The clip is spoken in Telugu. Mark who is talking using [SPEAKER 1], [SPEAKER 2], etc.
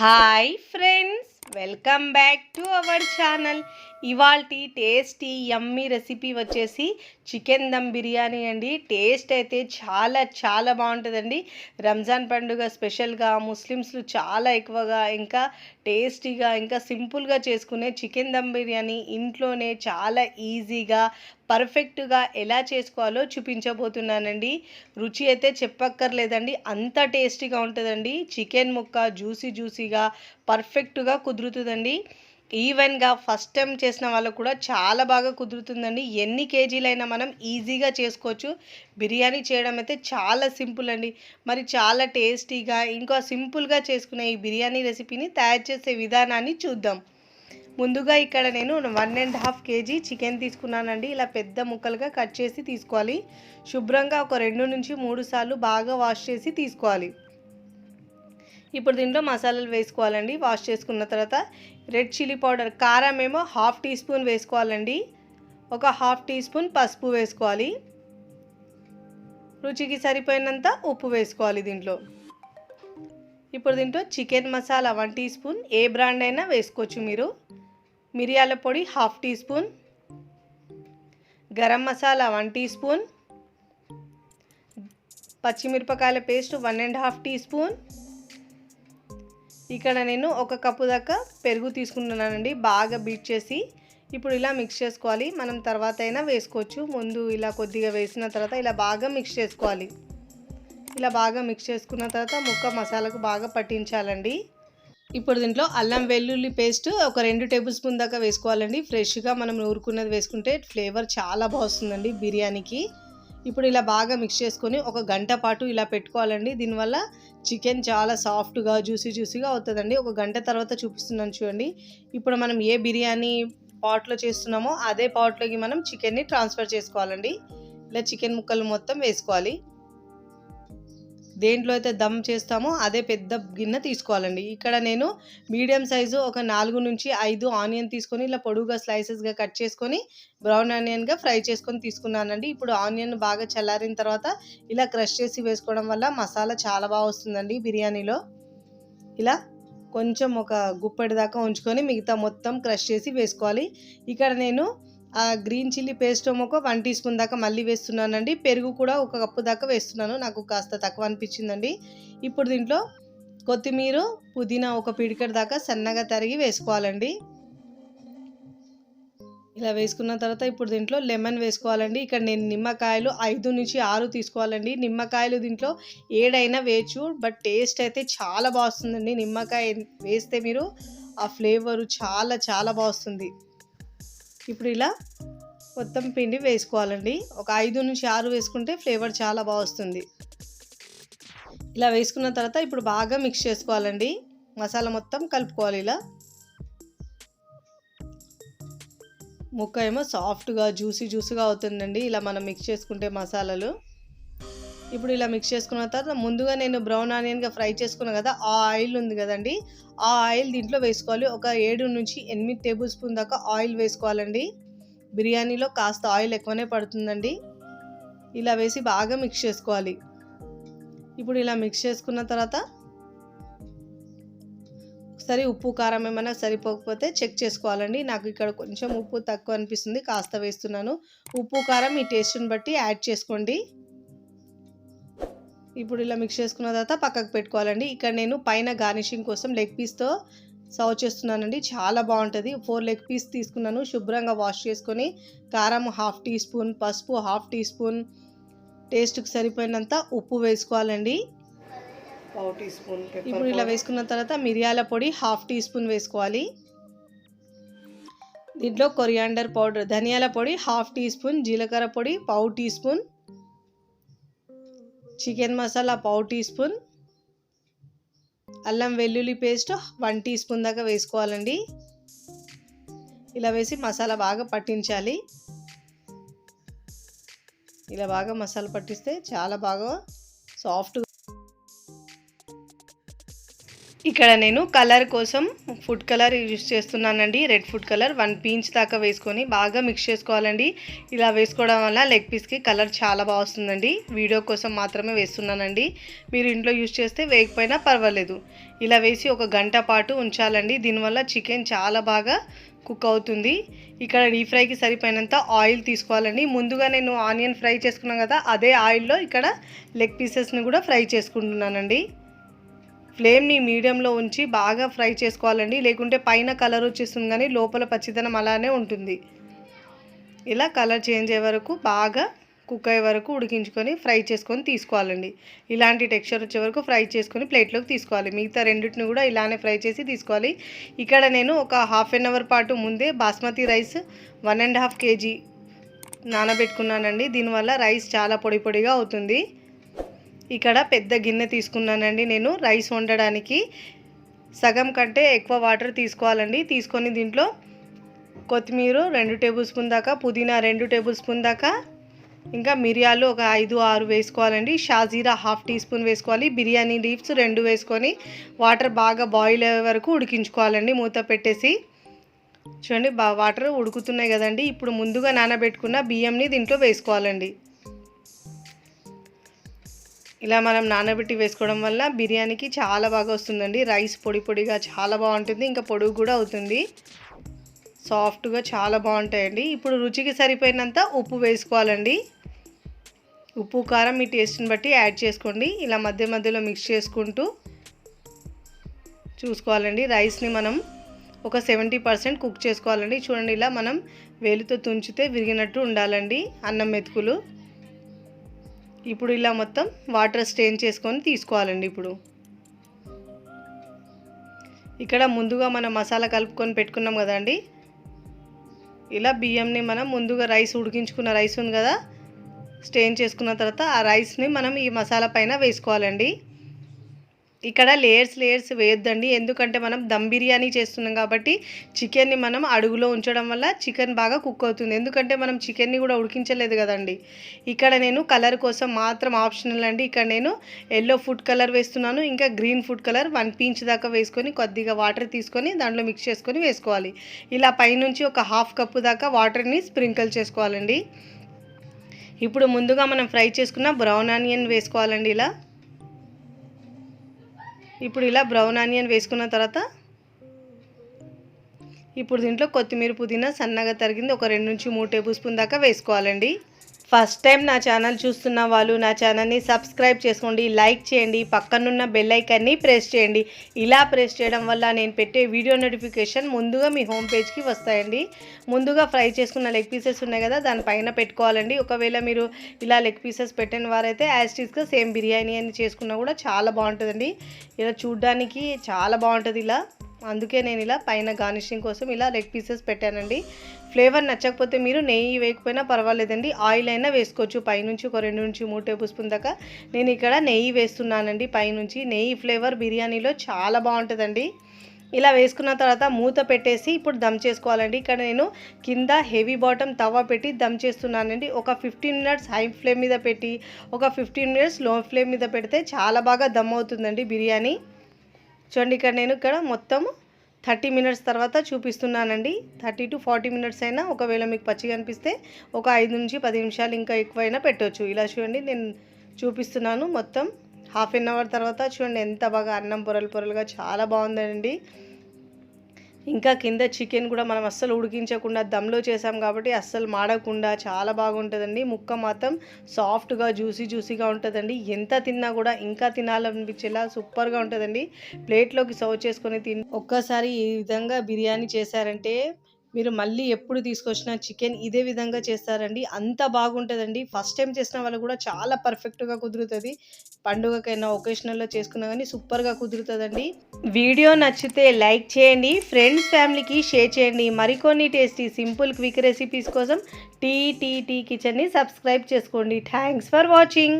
[SPEAKER 1] Hi friends welcome back to our channel. ఇవాల్టి టేస్టీ యమ్మీ రెసిపీ వచ్చేసి చికెన్ దమ్ బిర్యానీ అండి. టేస్ట్ అయితే చాలా చాలా బాగుంటుందండి. రంజాన్ పండుగ స్పెషల్గా ముస్లిమ్స్లు చాలా ఎక్కువగా ఇంకా టేస్టీగా ఇంకా సింపుల్గా చేసుకునే చికెన్ దమ్ బిర్యానీ ఇంట్లోనే చాలా ఈజీగా పర్ఫెక్ట్గా ఎలా చేసుకోవాలో చూపించబోతున్నానండి. రుచి అయితే చెప్పక్కర్లేదండి. అంత టేస్టీగా ఉంటుందండి. చికెన్ ముక్క జ్యూసీ జ్యూసీగా పర్ఫెక్ట్గా కుదురుతుందండి. ఈవెన్గా ఫస్ట్ టైం చేసిన వాళ్ళకు కూడా చాలా బాగా కుదురుతుందండి. ఎన్ని కేజీలైనా మనం ఈజీగా చేసుకోవచ్చు. బిర్యానీ చేయడం అయితే చాలా సింపుల్ అండి. మరి చాలా టేస్టీగా ఇంకా సింపుల్గా చేసుకునే ఈ బిర్యానీ రెసిపీని తయారు చేసే విధానాన్ని చూద్దాం. ముందుగా ఇక్కడ నేను one and half kg chicken తీసుకున్నానండి. ఇలా పెద్ద ముక్కలుగా కట్ చేసి తీసుకోవాలి. శుభ్రంగా ఒక రెండు నుంచి మూడు సార్లు బాగా వాష్ చేసి తీసుకోవాలి. ఇప్పుడు దీంట్లో మసాలాలు వేసుకోవాలండి. వాష్ చేసుకున్న తర్వాత రెడ్ చిల్లీ పౌడర్ కారం ఏమో హాఫ్ టీ స్పూన్ వేసుకోవాలండి. ఒక హాఫ్ టీ స్పూన్ పసుపు వేసుకోవాలి. రుచికి సరిపోయినంత ఉప్పు వేసుకోవాలి దీంట్లో. ఇప్పుడు దీంట్లో chicken masala one teaspoon ఏ బ్రాండ్ అయినా వేసుకోవచ్చు మీరు. మిరియాల పొడి half teaspoon. Garam masala one teaspoon. పచ్చిమిరపకాయల paste one and half teaspoon. ఇక్కడ నేను ఒక కప్పు దాకా పెరుగు తీసుకుంటున్నానండి బాగా బీట్ చేసి. ఇప్పుడు ఇలా మిక్స్ చేసుకోవాలి. మనం తర్వాత అయినా వేసుకోవచ్చు. ముందు ఇలా కొద్దిగా వేసిన తర్వాత ఇలా బాగా మిక్స్ చేసుకోవాలి. ఇలా బాగా మిక్స్ చేసుకున్న తర్వాత ముక్క మసాలాకు బాగా పట్టించాలండి. ఇప్పుడు దీంట్లో అల్లం వెల్లుల్లి పేస్ట్ ఒక రెండు టేబుల్ స్పూన్ దాకా వేసుకోవాలండి. ఫ్రెష్గా మనం నూరుకున్నది వేసుకుంటే ఫ్లేవర్ చాలా బాగుంటుందండి బిర్యానీకి. ఇప్పుడు ఇలా బాగా మిక్స్ చేసుకొని ఒక గంట పాటు ఇలా పెట్టుకోవాలండి. దీనివల్ల చికెన్ చాలా సాఫ్ట్గా జ్యూసీ జ్యూసీగా అవుతుందండి. ఒక గంట తర్వాత చూపిస్తున్నాను చూడండి. ఇప్పుడు మనం ఏ బిర్యానీ పాట్లో చేస్తున్నామో అదే పాట్లోకి మనం చికెన్ని ట్రాన్స్ఫర్ చేసుకోవాలండి. ఇలా చికెన్ ముక్కలు మొత్తం వేసుకోవాలి. దేంట్లో అయితే దమ్ చేస్తామో అదే పెద్ద గిన్నె తీసుకోవాలండి. ఇక్కడ నేను మీడియం సైజు ఒక నాలుగు నుంచి ఐదు ఆనియన్ తీసుకొని ఇలా పొడుగుగా స్లైసెస్గా కట్ చేసుకొని బ్రౌన్ ఆనియన్గా ఫ్రై చేసుకొని తీసుకున్నానండి. ఇప్పుడు ఆనియన్ బాగా చల్లారిన తర్వాత ఇలా క్రష్ చేసి వేసుకోవడం వల్ల మసాలా చాలా బాగా వస్తుందండి బిర్యానీలో. ఇలా కొంచెం ఒక గుప్పెడి దాకా ఉంచుకొని మిగతా మొత్తం క్రష్ చేసి వేసుకోవాలి. ఇక్కడ నేను ఆ గ్రీన్ చిల్లీ పేస్ట్ ఒక వన్ టీ స్పూన్ దాకా మళ్ళీ వేస్తున్నానండి. పెరుగు కూడా ఒక కప్పు దాకా వేస్తున్నాను. నాకు కాస్త తక్కువ అనిపించిందండి. ఇప్పుడు దీంట్లో కొత్తిమీర పుదీనా ఒక పిడికడ దాకా సన్నగా తరిగి వేసుకోవాలండి. ఇలా వేసుకున్న తర్వాత ఇప్పుడు దీంట్లో లెమన్ వేసుకోవాలండి. ఇక్కడ నేను నిమ్మకాయలు ఐదు నుంచి ఆరు తీసుకోవాలండి. నిమ్మకాయలు దీంట్లో ఏడైనా వేయచ్చు బట్ టేస్ట్ అయితే చాలా బాగుంటుందండి నిమ్మకాయ వేస్తే మీరు ఆ ఫ్లేవరు చాలా చాలా బాగుంటుంది ఇప్పుడు ఇలా మొత్తం పిండి వేసుకోవాలండి. ఒక ఐదు నుంచి ఆరు వేసుకుంటే ఫ్లేవర్ చాలా బాగా వస్తుంది. ఇలా వేసుకున్న తర్వాత ఇప్పుడు బాగా మిక్స్ చేసుకోవాలండి. మసాలా మొత్తం కలుపుకోవాలి ఇలా. ముక్క ఏమో సాఫ్ట్గా జ్యూసీ జ్యూసీగా అవుతుందండి. ఇలా మనం మిక్స్ చేసుకుంటే మసాలాలు. ఇప్పుడు ఇలా మిక్స్ చేసుకున్న తర్వాత ముందుగా నేను బ్రౌన్ ఆనియన్గా ఫ్రై చేసుకున్నాను కదా ఆ ఆయిల్ ఉంది కదండి. ఆ ఆయిల్ దీంట్లో వేసుకోవాలి. ఒక ఏడు నుంచి ఎనిమిది టేబుల్ స్పూన్ దాకా ఆయిల్ వేసుకోవాలండి. బిర్యానీలో కాస్త ఆయిల్ ఎక్కువనే పడుతుందండి. ఇలా వేసి బాగా మిక్స్ చేసుకోవాలి. ఇప్పుడు ఇలా మిక్స్ చేసుకున్న తర్వాత ఒకసారి ఉప్పు కారం ఏమైనా సరిపోకపోతే చెక్ చేసుకోవాలండి. నాకు ఇక్కడ కొంచెం ఉప్పు తక్కువ అనిపిస్తుంది కాస్త వేస్తున్నాను. ఉప్పు కారం మీ టేస్ట్ని బట్టి యాడ్ చేసుకోండి. ఇప్పుడు ఇలా మిక్స్ చేసుకున్న తర్వాత పక్కకు పెట్టుకోవాలండి. ఇక్కడ నేను పైన గార్నిషింగ్ కోసం లెగ్ పీస్తో సర్వ్ చేస్తున్నానండి. చాలా బాగుంటుంది. ఫోర్ లెగ్ పీస్ తీసుకున్నాను. శుభ్రంగా వాష్ చేసుకొని కారం హాఫ్ టీ స్పూన్ పసుపు హాఫ్ టీ స్పూన్ టేస్ట్కి సరిపోయినంత ఉప్పు వేసుకోవాలండి.
[SPEAKER 2] పావు టీ స్పూన్
[SPEAKER 1] ఇప్పుడు ఇలా వేసుకున్న తర్వాత మిరియాల పొడి హాఫ్ టీ స్పూన్ వేసుకోవాలి. దీంట్లో కొరియాండర్ పౌడర్ ధనియాల పొడి హాఫ్ టీ స్పూన్ జీలకర్ర పొడి పావు టీ స్పూన్ చికెన్ మసాలా పావు టీ స్పూన్ అల్లం వెల్లుల్లి పేస్ట్ వన్ టీ స్పూన్ దాకా వేసుకోవాలండి. ఇలా వేసి మసాలా బాగా పట్టించాలి. ఇలా బాగా మసాలా పట్టిస్తే చాలా బాగా సాఫ్ట్ ఇక్కడ నేను కలర్ కోసం ఫుడ్ కలర్ యూజ్ చేస్తున్నానండి. Red food colour one pinch దాకా వేసుకొని బాగా మిక్స్ చేసుకోవాలండి. ఇలా వేసుకోవడం వల్ల లెగ్ పీస్కి కలర్ చాలా బాగా వస్తుందండి. వీడియో కోసం మాత్రమే వేస్తున్నానండి. మీరు ఇంట్లో యూజ్ చేస్తే వేయకపోయినా పర్వాలేదు. ఇలా వేసి ఒక గంట పాటు ఉంచాలండి. దీనివల్ల చికెన్ చాలా బాగా కుక్ అవుతుంది. ఇక్కడ డీప్ ఫ్రైకి సరిపోయినంత ఆయిల్ తీసుకోవాలండి. ముందుగా నేను ఆనియన్ ఫ్రై చేసుకున్నాను కదా అదే ఆయిల్లో ఇక్కడ లెగ్ పీసెస్ని కూడా ఫ్రై చేసుకుంటున్నానండి. ఫ్లేమ్ని మీడియంలో ఉంచి బాగా ఫ్రై చేసుకోవాలండి. లేకుంటే పైన కలర్ వచ్చేస్తుంది కానీ లోపల పచ్చిదనం అలానే ఉంటుంది. ఇలా కలర్ చేంజ్ అయ్యే వరకు బాగా కుక్ అయ్యే వరకు ఉడికించుకొని ఫ్రై చేసుకొని తీసుకోవాలండి. ఇలాంటి టెక్స్చర్ వచ్చే వరకు ఫ్రై చేసుకొని ప్లేట్లోకి తీసుకోవాలి. మిగతా రెండింటిని కూడా ఇలానే ఫ్రై చేసి తీసుకోవాలి. ఇక్కడ నేను ఒక హాఫ్ అన్ అవర్ పాటు ముందే basmati rice one and half kg నానబెట్టుకున్నానండి. దీనివల్ల రైస్ చాలా పొడి పొడిగా అవుతుంది. ఇక్కడ పెద్ద గిన్నె తీసుకున్నానండి నేను. రైస్ వండడానికి సగం కంటే ఎక్కువ వాటర్ తీసుకోవాలండి. తీసుకొని దీంట్లో కొత్తిమీర రెండు టేబుల్ స్పూన్ దాకా పుదీనా రెండు టేబుల్ స్పూన్ దాకా ఇంకా మిరియాలు ఒక ఐదు ఆరు వేసుకోవాలండి. షాజీరా హాఫ్ టీ స్పూన్ వేసుకోవాలి. బిర్యానీ లీవ్స్ రెండు వేసుకొని వాటర్ బాగా బాయిల్ అయ్యే వరకు ఉడికించుకోవాలండి. మూత పెట్టేసి చూడండి బా వాటర్ ఉడుకుతున్నాయి కదండి. ఇప్పుడు ముందుగా నానబెట్టుకున్న బియ్యంని దీంట్లో వేసుకోవాలండి. ఇలా మనం నానబెట్టి వేసుకోవడం వల్ల బిర్యానీకి చాలా బాగా వస్తుందండి. రైస్ పొడి పొడిగా చాలా బాగుంటుంది. ఇంకా పొడుగు కూడా అవుతుంది. సాఫ్ట్గా చాలా బాగుంటాయండి. ఇప్పుడు రుచికి సరిపోయినంత ఉప్పు వేసుకోవాలండి. ఉప్పు కారం మీ టేస్ట్ని బట్టి యాడ్ చేసుకోండి. ఇలా మధ్య మధ్యలో మిక్స్ చేసుకుంటూ చూసుకోవాలండి. రైస్ని మనం ఒక సెవెంటీ పర్సెంట్ కుక్ చేసుకోవాలండి. చూడండి ఇలా మనం వేలుతో తుంచితే విరిగినట్టు ఉండాలండి. అన్నం మెతుకులు. ఇప్పుడు ఇలా మొత్తం వాటర్ స్టెయిన్ చేసుకొని తీసుకోవాలండి ఇప్పుడు. ఇక్కడ ముందుగా మనం మసాలా కలుపుకొని పెట్టుకున్నాం కదండి. ఇలా బియ్యంని మనం ముందుగా రైస్ ఉడికించుకున్న రైస్ ఉంది కదా స్టెయిన్ చేసుకున్న తర్వాత ఆ రైస్ని మనం ఈ మసాలా పైన వేసుకోవాలండి. ఇక్కడ లేయర్స్ లేయర్స్ వేయొద్దండి. ఎందుకంటే మనం దమ్ బిర్యానీ చేస్తున్నాం కాబట్టి చికెన్ని మనం అడుగులో ఉంచడం వల్ల చికెన్ బాగా కుక్ అవుతుంది. ఎందుకంటే మనం చికెన్ని కూడా ఉడికించలేదు కదండి. ఇక్కడ నేను కలర్ కోసం మాత్రం ఆప్షనల్ అండి. ఇక్కడ నేను ఎల్లో ఫుడ్ కలర్ వేస్తున్నాను. ఇంకా green food colour one pinch దాకా వేసుకొని కొద్దిగా వాటర్ తీసుకొని దాంట్లో మిక్స్ చేసుకొని వేసుకోవాలి. ఇలా పైనుంచి ఒక హాఫ్ కప్పు దాకా వాటర్ని స్ప్రింకిల్ చేసుకోవాలండి. ఇప్పుడు ముందుగా మనం ఫ్రై చేసుకున్న బ్రౌన్ ఆనియన్ వేసుకోవాలండి ఇలా. ఇప్పుడు ఇలా బ్రౌన్ ఆనియన్ వేసుకున్న తర్వాత ఇప్పుడు దీంట్లో కొత్తిమీర పుదీనా సన్నగా తరిగింది. ఒక రెండు నుంచి మూడు టేబుల్ స్పూన్ దాకా వేసుకోవాలండి. ఫస్ట్ టైం నా ఛానల్ చూస్తున్న వాళ్ళు నా ఛానల్ని సబ్స్క్రైబ్ చేసుకోండి లైక్ చేయండి పక్కనున్న బెల్ ఐకాన్ని ప్రెస్ చేయండి. ఇలా ప్రెస్ చేయడం వల్ల నేను పెట్టే వీడియో నోటిఫికేషన్ ముందుగా మీ హోమ్ పేజ్కి వస్తాయండి. ముందుగా ఫ్రై చేసుకున్న లెగ్ పీసెస్ ఉన్నాయి కదా దానిపైన పెట్టుకోవాలండి. ఒకవేళ మీరు ఇలా లెగ్ పీసెస్ పెట్టిన వారైతే యాజ్టీస్గా సేమ్ బిర్యానీ అని చేసుకున్నా కూడా చాలా బాగుంటుందండి. ఇలా చూడ్డానికి చాలా బాగుంటుంది ఇలా. అందుకే నేను ఇలా పైన గార్నిషింగ్ కోసం ఇలా లెగ్ పీసెస్ పెట్టానండి. ఫ్లేవర్ నచ్చకపోతే మీరు నెయ్యి వేయకపోయినా పర్వాలేదండి. ఆయిల్ అయినా వేసుకోవచ్చు. పైనుంచి ఒక రెండు నుంచి మూడు టేబుల్ స్పూన్ దాకా నేను ఇక్కడ నెయ్యి వేస్తున్నానండి పైనుంచి. నెయ్యి ఫ్లేవర్ బిర్యానీలో చాలా బాగుంటుందండి. ఇలా వేసుకున్న తర్వాత మూత పెట్టేసి ఇప్పుడు దమ్ చేసుకోవాలండి. ఇక్కడ నేను కింద హెవీ బాటమ్ తవ్వ పెట్టి దమ్ చేస్తున్నానండి. ఒక ఫిఫ్టీన్ మినిట్స్ హై ఫ్లేమ్ మీద పెట్టి ఒక ఫిఫ్టీన్ మినిట్స్లో ఫ్లేమ్ మీద పెడితే చాలా బాగా దమ్ అవుతుందండి బిర్యానీ. చూడండి ఇక్కడ నేను ఇక్కడ మొత్తం థర్టీ మినిట్స్ తర్వాత చూపిస్తున్నానండి. థర్టీ టు ఫార్టీ మినిట్స్ అయినా ఒకవేళ మీకు పచ్చిగా అనిపిస్తే ఒక ఐదు నుంచి పది నిమిషాలు ఇంకా ఎక్కువైనా పెట్టవచ్చు ఇలా చూడండి నేను చూపిస్తున్నాను మొత్తం. హాఫ్ అన్ అవర్ తర్వాత చూడండి ఎంత బాగా అన్నం పొరలు పొరలుగా చాలా బాగుందండి. ఇంకా కింద చికెన్ కూడా మనం అస్సలు ఉడికించకుండా దమ్లో చేసాం కాబట్టి అస్సలు మాడకుండా చాలా బాగుంటుందండి. ముక్క మాత్రం సాఫ్ట్గా జ్యూసీ జ్యూసీగా ఉంటుందండి. ఎంత తిన్నా కూడా ఇంకా తినాలనిపించేలా సూపర్గా ఉంటుందండి. ప్లేట్లోకి సర్వ్ చేసుకొని తిని ఒక్కసారి ఈ విధంగా బిర్యానీ చేశారంటే మీరు మళ్ళీ ఎప్పుడు తీసుకొచ్చిన చికెన్ ఇదే విధంగా చేస్తారండి. అంత బాగుంటుందండి. ఫస్ట్ టైం చేసిన వాళ్ళు కూడా చాలా పర్ఫెక్ట్గా కుదురుతుంది. పండుగకైనా ఒకేషనల్లో చేసుకున్నా కానీ సూపర్గా కుదురుతుందండి. వీడియో నచ్చితే లైక్ చేయండి. ఫ్రెండ్స్ ఫ్యామిలీకి షేర్ చేయండి. మరికొన్ని టేస్టీ సింపుల్ క్విక్ రెసిపీస్ కోసం టీ టీ టీ కిచెన్ని సబ్స్క్రైబ్ చేసుకోండి. Thanks for watching